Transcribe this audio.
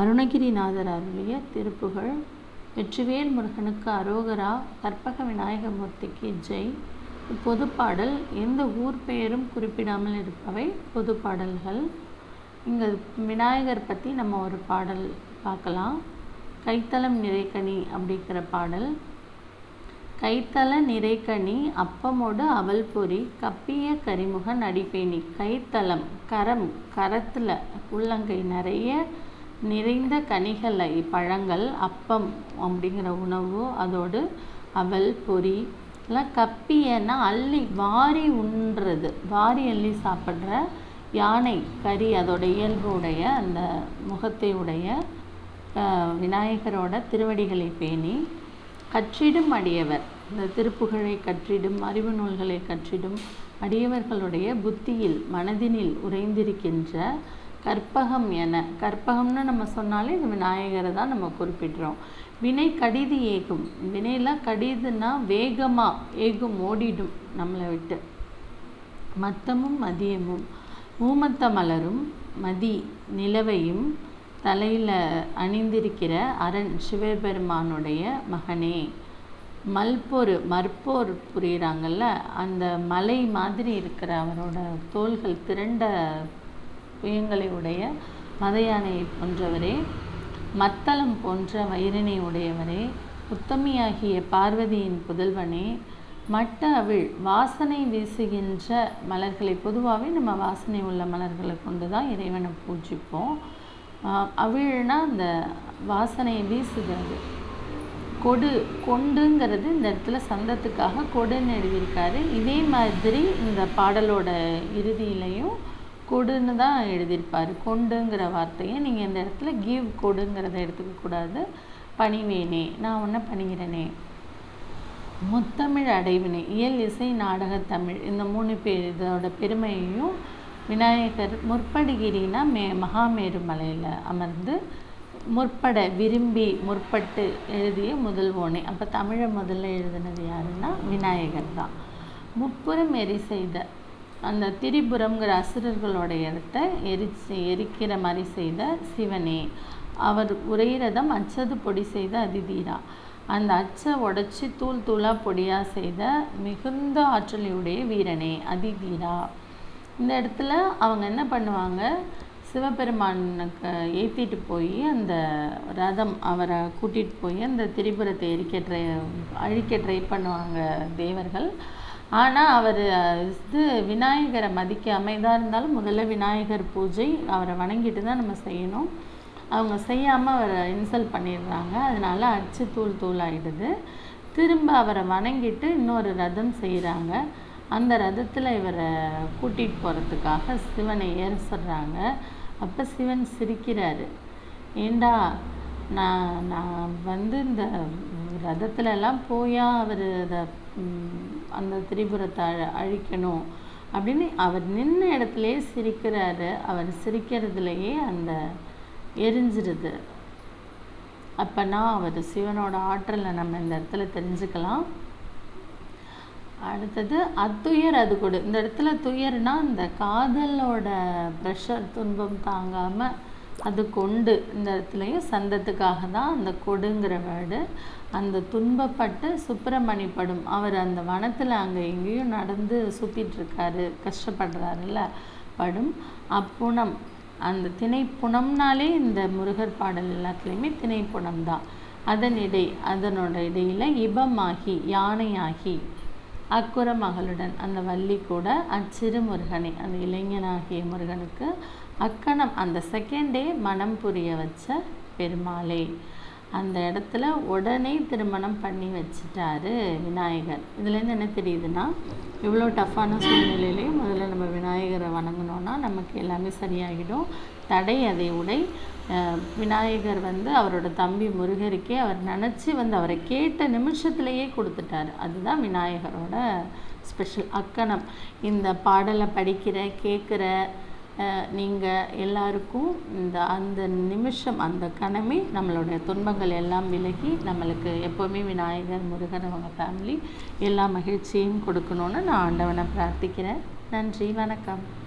அருணகிரிநாதர் அருளிய திருப்புகழ். வெற்றிவேல் முருகனுக்கு அரோகரா கற்பக விநாயகமூர்த்திக்கு ஜெய். பொதுப்பாடல் எந்த ஊர் பெயரும் குறிப்பிடாமல் இருப்பவை பொதுப்பாடல்கள். இங்கே விநாயகர் பற்றி நம்ம ஒரு பாடல் பார்க்கலாம். கைத்தளம் நிறைக்கனி அப்படிங்கிற பாடல். கைத்தள நிறைக்கனி அப்பமோடு அவல் பொறி கப்பிய கரிமுக நடிப்பேணி கைத்தளம் கரம் கரத்தில் உள்ளங்கை நிறைய நிறைந்த கனிகளை பழங்கள் அப்பம் அப்படிங்கிற உணவு அதோடு அவல் பொரி எல்லாம் கப்பியன்னா அள்ளி வாரி உண்றது. வாரி அள்ளி சாப்பிட்ற யானை கறி அதோட இயல்புடைய அந்த முகத்தை உடைய விநாயகரோட திருவடிகளை பேணி கற்றிடும் அடியவர். இந்த திருப்புகழை கற்றிடும் அறிவு நூல்களை கற்றிடும் அடியவர்களுடைய புத்தியில் மனதினில் உறைந்திருக்கின்ற கற்பகம் என. கற்பகம்னு நம்ம சொன்னாலே இந்த விநாயகரை தான் நம்ம குறிப்பிடுறோம். வினை கடிது ஏகும். வினையெல்லாம் கடிதுன்னா வேகமாக ஏகும் ஓடிடும் நம்மளை விட்டு. மத்தமும் மதியமும். ஊமத்த மலரும் மதி நிலவையும் தலையில் அணிந்திருக்கிற அரண் சிவபெருமானுடைய மகனே. மல்போர் மற்போர் புரிகிறாங்கல்ல அந்த மலை மாதிரி இருக்கிற அவரோட தோள்கள் திரண்ட புயங்களை உடைய மத யானையை போன்றவரே மத்தளம் போன்ற வயிறினை உடையவரே உத்தமியாகிய பார்வதியின் புதல்வனே மட்ட அவிழ் வாசனை வீசுகின்ற மலர்களை பொதுவாகவே நம்ம வாசனை உள்ள மலர்களை கொண்டு தான் இறைவனை பூஜிப்போம். அவிழ்னா அந்த வாசனையை வீசுகிறது. கொடு கொண்டுங்கிறது இந்த இடத்துல சந்தத்துக்காக கொடுன்னு எழுதியிருக்காரு. இதே மாதிரி இந்த பாடலோட இறுதியிலையும் கொடுன்னு தான் எழுதியிருப்பார். கொண்டுங்கிற வார்த்தையை நீங்கள் இந்த இடத்துல கிவ் கொடுங்கிறத எடுத்துக்கக்கூடாது பணிவேனே நான் ஒன்றை பணிகிறேனே. முத்தமிழ் அடைவினை இயல் இசை நாடக தமிழ் இந்த மூணு பேர் இதோட பெருமையையும் விநாயகர் முற்படுகிரினா மே மகாமேரு மலையில் அமர்ந்து முற்பட விரும்பி முற்பட்டு எழுதிய முதல்வோனே அப்போ தமிழை முதல்ல எழுதினது யாருன்னா விநாயகர் தான். முப்புறம் எரி செய்த அந்த திரிபுரம்ங்கிற அசுரர்களோட இடத்த எரிச்சு எரிக்கிற மாதிரி செய்த சிவனே. அவர் உரையிறதம் அச்சது பொடி செய்த அதிதீரா. அந்த அச்சை உடச்சி தூள் தூளாக பொடியாக செய்த மிகுந்த ஆற்றலையுடைய வீரனே அதிதீரா. இந்த இடத்துல அவங்க என்ன பண்ணுவாங்க? சிவபெருமானுக்கு ஏற்றிட்டு போய் அந்த ரதம் அவரை கூட்டிகிட்டு போய் அந்த திரிபுரத்தை எரிக்க ட்ரை அழிக்க ட்ரை பண்ணுவாங்க தேவர்கள். ஆனால் அவர் இது விநாயகரை மதிக்காமல் இதாக இருந்தாலும் முதல்ல விநாயகர் பூஜை அவரை வணங்கிட்டு தான் நம்ம செய்யணும். அவங்க செய்யாமல் அவரை இன்சல்ட் பண்ணிடுறாங்க. அதனால் அச்சு தூள் தூள் ஆகிடுது திரும்ப அவரை வணங்கிட்டு இன்னொரு ரதம் செய்கிறாங்க அந்த ரதத்தில் இவரை கூட்டிகிட்டு போகிறதுக்காக சிவனை ஏற சொல்கிறாங்க அப்போ சிவன் சிரிக்கிறாரு. ஏண்டா நான் நான் வந்து இந்த ரதத்துலலாம் போயா அவர் அதை அந்த திரிபுரத்தை அழ அழிக்கணும் அப்படின்னு அவர் நின்ன இடத்துலையே சிரிக்கிறாரு. அவர் சிரிக்கிறதுலையே அந்த எரிஞ்சிருது. அப்போனா அவர் சிவனோட ஆற்றலை நம்ம இந்த இடத்துல தெரிஞ்சுக்கலாம். அடுத்தது அத்துயர் அது கொடு. இந்த இடத்துல துயர்னா இந்த காதலோட ப்ரெஷர் துன்பம் தாங்காமல் அது கொண்டு இந்த இடத்துலையும் சந்தத்துக்காக தான் அந்த கொடுங்கிற வேர்டு அந்த துன்பப்பட்டு சுப்பிரமணிப்படும் அவர் அந்த வனத்தில் அங்கே எங்கேயும் நடந்து சுற்றிட்டுருக்காரு கஷ்டப்படுறாருல்ல. படும் அப்புணம் அந்த திணைப்புணம்னாலே இந்த முருகர் பாடல் எல்லாத்துலேயுமே திணைப்புணம் தான் அதன் இடை அதனோட இடையில் இபமாகி யானையாகி. அக்குற மகளுடன் அந்த வள்ளி கூட அச்சிறு முருகனை அந்த இளைஞனாகிய முருகனுக்கு அக்கணம். அந்த செகண்டே மனம் புரிய வச்ச பெருமாளே அந்த இடத்துல உடனே திருமணம் பண்ணி வச்சிட்டாரு விநாயகர். இதுலேருந்து என்ன தெரியுதுன்னா இவ்வளோ டஃப்பான சூழ்நிலையிலையும் முதல்ல நம்ம விநாயகரை வணங்கினோன்னா நமக்கு எல்லாமே சரியாகிடும். தடை அதை உடை. விநாயகர் வந்து அவரோட தம்பி முருகருக்கே அவர் நினச்சி வந்து அவரை கேட்ட நிமிஷத்துலேயே கொடுத்துட்டாரு. அதுதான் விநாயகரோட ஸ்பெஷல் அக்கணம் இந்த பாடலை படிக்கிற கேட்குற நீங்கள் எல்லாருக்கும் இந்த அந்த நிமிஷம் அந்த கணமே நம்மளுடைய துன்பங்கள் எல்லாம் விலகி நம்மளுக்கு எப்போவுமே விநாயகர் முருகன் அவங்க ஃபேமிலி எல்லா மகிழ்ச்சியும் கொடுக்கணுன்னு நான் ஆண்டவனை பிரார்த்திக்கிறேன். நன்றி வணக்கம்.